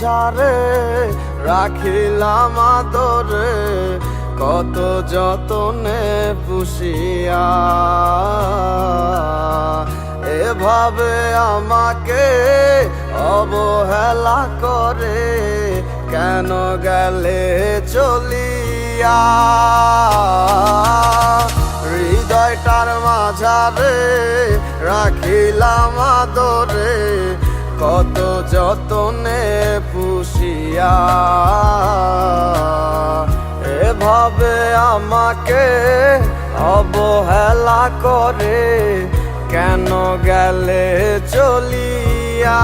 ঝারে রাখিলাম আদরে, কত যতনে পুষিয়া। এভাবে আমাকে অবহেলা করে কেন গেলে চলিয়া? হৃদয়টার মাঝারে রাখিলাম আদরে, কত যতনে এভাবে আমাকে অবহেলা করে কেন গেলে চলিয়া?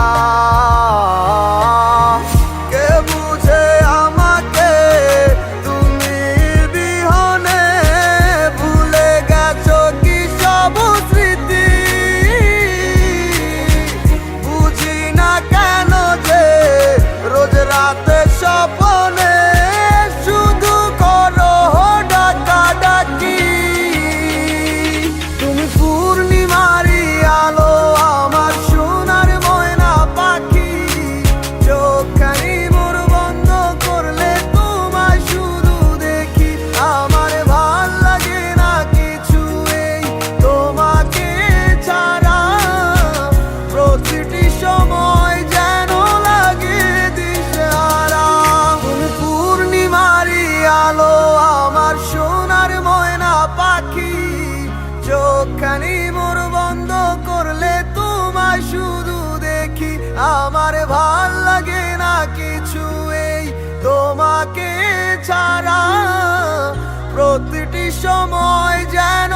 আমার ভালো লাগে না কিছু এই তোমাকে ছাড়া। প্রতিটি সময় যেন